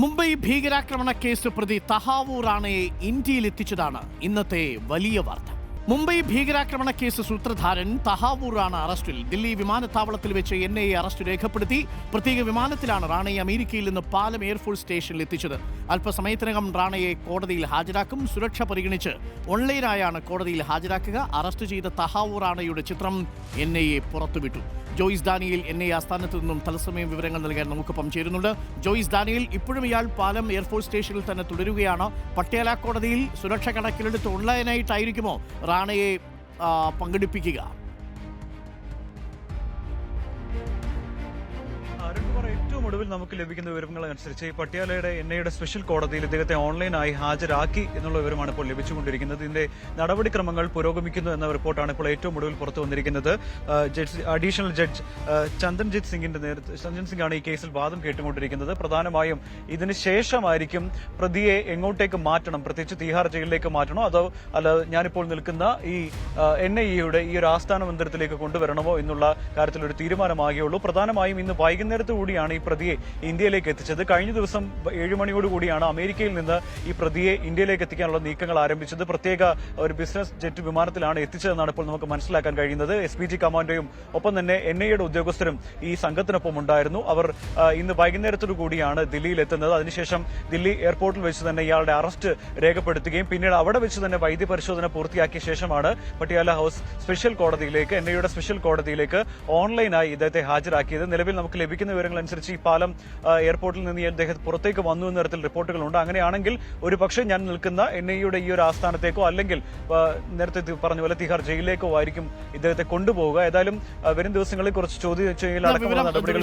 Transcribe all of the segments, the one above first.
മുംബൈ ഭീകരാക്രമണ കേസ് പ്രതി തഹാവൂർ റാണയെ ഇന്ത്യയിൽ എത്തിച്ചതാണ് ഇന്നത്തെ വലിയ വാർത്ത. മുംബൈ ഭീകരാക്രമണ കേസ് സൂത്രധാരൻ തഹാവൂറാണ് അറസ്റ്റിൽ. ദില്ലി വിമാനത്താവളത്തിൽ വെച്ച് എൻ ഐ അറസ്റ്റ് രേഖപ്പെടുത്തി. പ്രത്യേക വിമാനത്തിലാണ് റാണയെ അമേരിക്കയിൽ നിന്ന് പാലം എയർഫോഴ്സ് സ്റ്റേഷനിൽ എത്തിച്ചത്. അല്പസമയത്തിനകം റാണയെ കോടതിയിൽ ഹാജരാക്കും. സുരക്ഷ പരിഗണിച്ച് ഓൺലൈനായാണ് കോടതിയിൽ ഹാജരാക്കുക. അറസ്റ്റ് ചെയ്ത തഹാവൂർ റാണയുടെ ചിത്രം എൻ ഐ എ പുറത്തുവിട്ടു. ജോയിസ് ദാനിയിൽ എൻ ഐ ആസ്ഥാനത്ത് നിന്നും തത്സമയം വിവരങ്ങൾ നൽകാൻ നമുക്കൊപ്പം ചേരുന്നുണ്ട്. ജോയിസ് ദാനിയിൽ ഇപ്പോഴും ഇയാൾ പാലം എയർഫോഴ്സ് സ്റ്റേഷനിൽ തന്നെ തുടരുകയാണ്. പട്യാല കോടതിയിൽ സുരക്ഷ കണക്കിലെടുത്ത് ഓൺലൈനായിട്ടായിരിക്കുമോ റാണയെ പങ്കെടുപ്പിക്കുക. അരുൺകുമാർ ഏറ്റവും ഒടുവിൽ നമുക്ക് ലഭിക്കുന്ന വിവരങ്ങൾ അനുസരിച്ച് ഈ പട്യാലയുടെ എൻ ഐയുടെ സ്പെഷ്യൽ കോടതിയിൽ ഇദ്ദേഹത്തെ ഓൺലൈനായി ഹാജരാക്കി എന്നുള്ള വിവരമാണ് ഇപ്പോൾ ലഭിച്ചുകൊണ്ടിരിക്കുന്നത്. ഇതിന്റെ നടപടിക്രമങ്ങൾ പുരോഗമിക്കുന്നു എന്ന റിപ്പോർട്ടാണ് ഇപ്പോൾ ഏറ്റവും ഒടുവിൽ പുറത്തു വന്നിരിക്കുന്നത്. ജഡ്ജ് അഡീഷണൽ ജഡ്ജ് ചന്ദൻജിത് സിംഗിന്റെ നേതൃത്വം ചന്ദൻ സിംഗാണ് ഈ കേസിൽ വാദം കേട്ടുകൊണ്ടിരിക്കുന്നത്. പ്രധാനമായും ഇതിന് ശേഷമായിരിക്കും പ്രതിയെ എങ്ങോട്ടേക്ക് മാറ്റണം? പ്രത്യേകിച്ച് തീഹാർ ജയിലിലേക്ക് മാറ്റണോ? അതോ അല്ല ഞാനിപ്പോൾ നിൽക്കുന്ന ഈ എൻ ഐ എയുടെ ഈ ഒരു ആസ്ഥാന മന്ദിരത്തിലേക്ക് കൊണ്ടുവരണമോ എന്നുള്ള കാര്യത്തിൽ ഒരു തീരുമാനമാകുകയുള്ളൂ പ്രധാനമായും ഇന്ന് വൈകുന്നേരത്ത് കൂടിയാണ് ഈ പ്രതിയെ ഇന്ത്യയിലേക്ക് എത്തിച്ചത്. കഴിഞ്ഞ ദിവസം ഏഴ് മണിയോടുകൂടിയാണ് അമേരിക്കയിൽ നിന്ന് ഈ പ്രതിയെ ഇന്ത്യയിലേക്ക് എത്തിക്കാനുള്ള നീക്കങ്ങൾ ആരംഭിച്ചത്. പ്രത്യേക ഒരു ബിസിനസ് ജെറ്റ് വിമാനത്തിലാണ് എത്തിച്ചതെന്നാണ് ഇപ്പോൾ നമുക്ക് മനസ്സിലാക്കാൻ കഴിയുന്നത്. എസ് പി ജി കമാൻഡോയും ഒപ്പം തന്നെ എൻ ഐയുടെ ഉദ്യോഗസ്ഥരും ഈ സംഘത്തിനൊപ്പം ഉണ്ടായിരുന്നു. അവർ ഇന്ന് വൈകുന്നേരത്തോടു കൂടിയാണ് ദില്ലിയിൽ എത്തുന്നത് അതിനുശേഷം ദില്ലി എയർപോർട്ടിൽ വെച്ച് തന്നെ ഇയാളുടെ അറസ്റ്റ് രേഖപ്പെടുത്തുകയും പിന്നീട് അവിടെ വെച്ച് തന്നെ വൈദ്യ പരിശോധന പൂർത്തിയാക്കിയ ശേഷമാണ് പട്ടിയാല ഹൗസ് സ്പെഷ്യൽ കോടതിയിലേക്ക് എൻ ഐയുടെ സ്പെഷ്യൽ കോടതിയിലേക്ക് ഓൺലൈനായി ഇദ്ദേഹത്തെ ഹാജരാക്കിയത്. നിലവിൽ നമുക്ക് ലഭിക്കുന്ന വിവരങ്ങൾ അനുസരിച്ച് ഈ പാലം എയർപോർട്ടിൽ നിന്ന് അദ്ദേഹം പുറത്തേക്ക് വന്നു എന്ന തരത്തിൽ റിപ്പോർട്ടുകളുണ്ട്. അങ്ങനെയാണെങ്കിൽ ഒരു പക്ഷേ ഞാൻ നിൽക്കുന്ന എൻ ഐയുടെ ഈ ഒരു ആസ്ഥാനത്തേക്കോ അല്ലെങ്കിൽ നേരത്തെ പറഞ്ഞ പോലെ തിഹാർ ജയിലിലേക്കോ ആയിരിക്കും ഇദ്ദേഹത്തെ കൊണ്ടുപോവുക. ഏതായാലും വരും ദിവസങ്ങളിൽ കുറച്ച് ചോദ്യം ചെയ്യലടക്കമുള്ള നടപടികൾ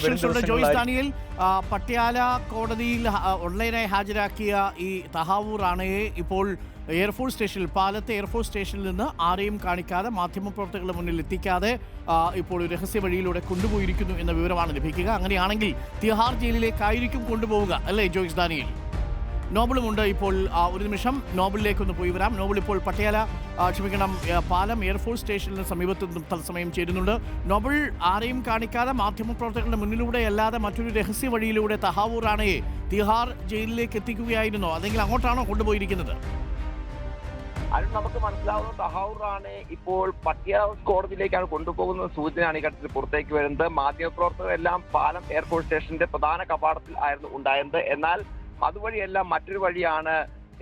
പട്യാല കോടതിയിൽ ഓൺലൈനായി ഹാജരാക്കിയ ഈ തഹാവൂർ ആണയെ ഇപ്പോൾ എയർഫോഴ്സ് സ്റ്റേഷനിൽ പാലത്തെ എയർഫോഴ്സ് സ്റ്റേഷനിൽ നിന്ന് ആരെയും കാണിക്കാതെ മാധ്യമപ്രവർത്തകരുടെ മുന്നിൽ എത്തിക്കാതെ ഇപ്പോൾ രഹസ്യ വഴിയിലൂടെ കൊണ്ടുപോയിരിക്കുന്നു എന്ന വിവരമാണ് ലഭിക്കുക. അങ്ങനെയാണെങ്കിൽ തിഹാർ ജയിലിലേക്കായിരിക്കും കൊണ്ടുപോവുക അല്ലേ ജോയിസ് ദാനിയിൽ? നോബിളുമുണ്ട് ഇപ്പോൾ ഒരു നിമിഷം. നോബിളിലേക്ക് ഒന്ന് പോയി വരാം. നോബിൾ ഇപ്പോൾ പട്ടിയാല ക്ഷമിക്കണം പാലം എയർഫോഴ്സ് സ്റ്റേഷനിന് സമീപത്ത് നിന്നും തത്സമയം ചേരുന്നുണ്ട്. നോബിൾ ആരെയും കാണിക്കാതെ മാധ്യമപ്രവർത്തകരുടെ മുന്നിലൂടെ അല്ലാതെ മറ്റൊരു രഹസ്യ വഴിയിലൂടെ തഹാവൂർ റാണയെ തിഹാർ ജയിലിലേക്ക് എത്തിക്കുകയായിരുന്നോ? അല്ലെങ്കിൽ അങ്ങോട്ടാണോ കൊണ്ടുപോയിരിക്കുന്നത്? അരുൺ നമുക്ക് മനസ്സിലാവുന്ന തഹാവൂർ റാണെ ഇപ്പോൾ പട്ടിയ കോടതിയിലേക്കാണ് കൊണ്ടുപോകുന്ന സൂചനയാണ് ഈ ഘട്ടത്തിൽ പുറത്തേക്ക് വരുന്നത്. മാധ്യമപ്രവർത്തകരെല്ലാം പാലം എയർപോർട്ട് സ്റ്റേഷന്റെ പ്രധാന കവാടത്തിൽ ആയിരുന്നു ഉണ്ടായിരുന്നത്. എന്നാൽ അതുവഴിയെല്ലാം മറ്റൊരു വഴിയാണ്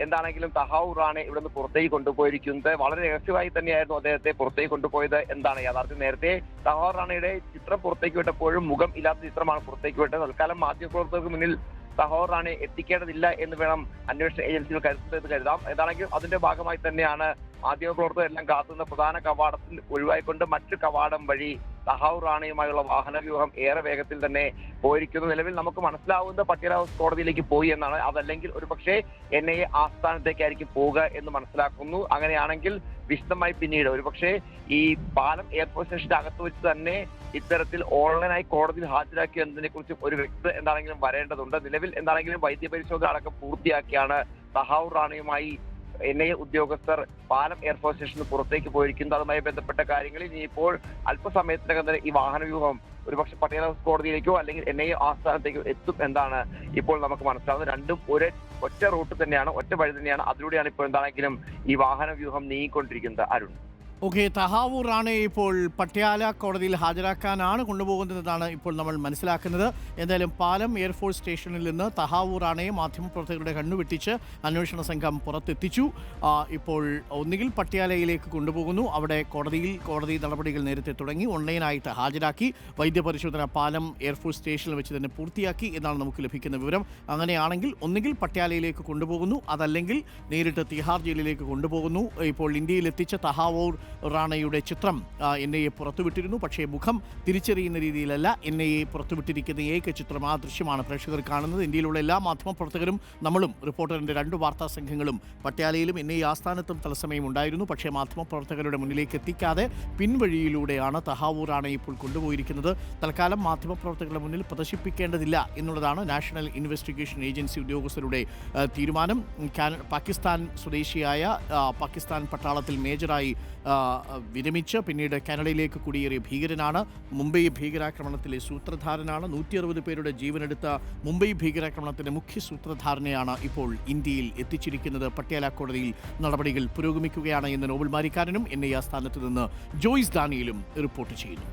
എന്താണെങ്കിലും തഹാവൂർ ഇവിടെ നിന്ന് പുറത്തേക്ക് കൊണ്ടുപോയിരിക്കുന്നത്. വളരെ രഹസ്യമായി തന്നെയായിരുന്നു അദ്ദേഹത്തെ പുറത്തേക്ക് കൊണ്ടുപോയത് എന്താണ് യാഥാർത്ഥ്യം. നേരത്തെ തഹാവൂർ റാണയുടെ ചിത്രം പുറത്തേക്ക് വിട്ടപ്പോഴും മുഖം ഇല്ലാത്ത ചിത്രമാണ് പുറത്തേക്ക് വിട്ടത്. തൽക്കാലം മാധ്യമപ്രവർത്തകർക്ക് മുന്നിൽ തഹോർ റാണെ എത്തിക്കേണ്ടതില്ല എന്ന് വേണം അന്വേഷണ ഏജൻസികൾ കരുതുന്നത് കരുതാം. ഏതാണെങ്കിലും അതിന്റെ ഭാഗമായി തന്നെയാണ് മാധ്യമപ്രവർത്തകരെല്ലാം കാത്തുന്ന പ്രധാന കവാടത്തിൽ ഒഴിവായിക്കൊണ്ട് മറ്റു കവാടം വഴി തഹാവൂർ റാണയുമായുള്ള വാഹനവ്യൂഹം ഏറെ വേഗത്തിൽ തന്നെ പോയിരിക്കുന്നു. നിലവിൽ നമുക്ക് മനസ്സിലാവുന്നത് പട്ടിയല ഹൗസ് കോടതിയിലേക്ക് പോയി എന്നാണ്. അതല്ലെങ്കിൽ ഒരു പക്ഷേ എൻ ഐ എ ആസ്ഥാനത്തേക്കായിരിക്കും പോവുക എന്ന് മനസ്സിലാക്കുന്നു. അങ്ങനെയാണെങ്കിൽ വിശദമായി പിന്നീട് ഒരുപക്ഷെ ഈ പാലം എയർപോർട്ട് സ്റ്റേഷന്റെ അകത്ത് വെച്ച് തന്നെ ഇത്തരത്തിൽ ഓൺലൈനായി കോടതിയിൽ ഹാജരാക്കി എന്നതിനെ കുറിച്ച് ഒരു വ്യക്തത എന്താണെങ്കിലും വരേണ്ടതുണ്ട്. നിലവിൽ എന്താണെങ്കിലും വൈദ്യപരിശോധന അടക്കം പൂർത്തിയാക്കിയാണ് സഹാവ് റാണയുമായി എൻ ഐ എ ഉദ്യോഗസ്ഥർ പാലം എയർഫോഴ്സ് സ്റ്റേഷന് പുറത്തേക്ക് പോയിരിക്കുന്നത് അതുമായി ബന്ധപ്പെട്ട കാര്യങ്ങളിൽ ഇനിയിപ്പോൾ അല്പസമയത്തിനകം തന്നെ ഈ വാഹനവ്യൂഹം ഒരുപക്ഷെ പട്ടേല കോടതിയിലേക്കോ അല്ലെങ്കിൽ എൻ ഐ എ ആസ്ഥാനത്തേക്കോ എത്തും എന്നാണ് ഇപ്പോൾ നമുക്ക് മനസ്സിലാവുന്നത്. രണ്ടും ഒരേ ഒറ്റ റൂട്ട് തന്നെയാണ് ഒറ്റ വഴി തന്നെയാണ്. അതിലൂടെയാണ് ഇപ്പോൾ എന്താണെങ്കിലും ഈ വാഹനവ്യൂഹം നീങ്ങിക്കൊണ്ടിരിക്കുന്നത്. അരുൺ. ഓക്കെ തഹാവൂർ റാണയെ ഇപ്പോൾ പട്യാല കോടതിയിൽ ഹാജരാക്കാനാണ് കൊണ്ടുപോകുന്നതെന്നാണ് ഇപ്പോൾ നമ്മൾ മനസ്സിലാക്കുന്നത്. എന്തായാലും പാലം എയർഫോഴ്സ് സ്റ്റേഷനിൽ നിന്ന് തഹാവൂർ റാണയെ മാധ്യമപ്രവർത്തകരുടെ കണ്ണുവെട്ടിച്ച് അന്വേഷണ സംഘം പുറത്തെത്തിച്ചു. ഇപ്പോൾ ഒന്നുകിൽ പട്യാലയിലേക്ക് കൊണ്ടുപോകുന്നു. അവിടെ കോടതിയിൽ കോടതി നടപടികൾ നേരത്തെ തുടങ്ങി ഓൺലൈനായിട്ട് ഹാജരാക്കി വൈദ്യപരിശോധന പാലം എയർഫോഴ്സ് സ്റ്റേഷനിൽ വെച്ച് തന്നെ പൂർത്തിയാക്കി എന്നാണ് നമുക്ക് ലഭിക്കുന്ന വിവരം. അങ്ങനെയാണെങ്കിൽ ഒന്നുകിൽ പട്യാലയിലേക്ക് കൊണ്ടുപോകുന്നു അതല്ലെങ്കിൽ നേരിട്ട് തിഹാർ ജയിലിലേക്ക് കൊണ്ടുപോകുന്നു. ഇപ്പോൾ ഇന്ത്യയിൽ എത്തിച്ച തഹാവൂർ റാണയുടെ ചിത്രം എൻ ഐ എ പുറത്തുവിട്ടിരുന്നു. പക്ഷേ മുഖം തിരിച്ചറിയുന്ന രീതിയിലല്ല എൻ ഐ എ പുറത്തുവിട്ടിരിക്കുന്ന ഏക ചിത്രം ആ ദൃശ്യമാണ് പ്രേക്ഷകർ കാണുന്നത്. ഇന്ത്യയിലുള്ള എല്ലാ മാധ്യമപ്രവർത്തകരും നമ്മളും റിപ്പോർട്ടറിന്റെ രണ്ട് വാർത്താ സംഘങ്ങളും പട്യാലയിലും എൻ ഐ ആസ്ഥാനത്തും തത്സമയം ഉണ്ടായിരുന്നു. പക്ഷേ മാധ്യമപ്രവർത്തകരുടെ മുന്നിലേക്ക് എത്തിക്കാതെ പിൻവഴിയിലൂടെയാണ് തഹാവൂർ റാണ ഇപ്പോൾ കൊണ്ടുപോയിരിക്കുന്നത്. തൽക്കാലം മാധ്യമപ്രവർത്തകരുടെ മുന്നിൽ പ്രദർശിപ്പിക്കേണ്ടതില്ല എന്നുള്ളതാണ് നാഷണൽ ഇൻവെസ്റ്റിഗേഷൻ ഏജൻസി ഉദ്യോഗസ്ഥരുടെ തീരുമാനം. പാകിസ്ഥാൻ സ്വദേശിയായ പാകിസ്ഥാൻ പട്ടാളത്തിൽ മേജറായി വിരമിച്ച് പിന്നീട് കാനഡയിലേക്ക് കുടിയേറിയ ഭീകരനാണ്. മുംബൈ ഭീകരാക്രമണത്തിലെ സൂത്രധാരനാണ്. നൂറ്റി അറുപത് പേരുടെ ജീവനെടുത്ത മുംബൈ ഭീകരാക്രമണത്തിന്റെ മുഖ്യ സൂത്രധാരനെയാണ് ഇപ്പോൾ ഇന്ത്യയിൽ എത്തിച്ചിരിക്കുന്നത്. പട്യാല കോടതിയിൽ നടപടികൾ പുരോഗമിക്കുകയാണ് എന്ന് നോബൽ മാരിക്കാരനും എൻ ഐ ആസ്ഥാനത്ത് നിന്ന് ജോയ്സ് ദാനിയിലും റിപ്പോർട്ട് ചെയ്യുന്നു.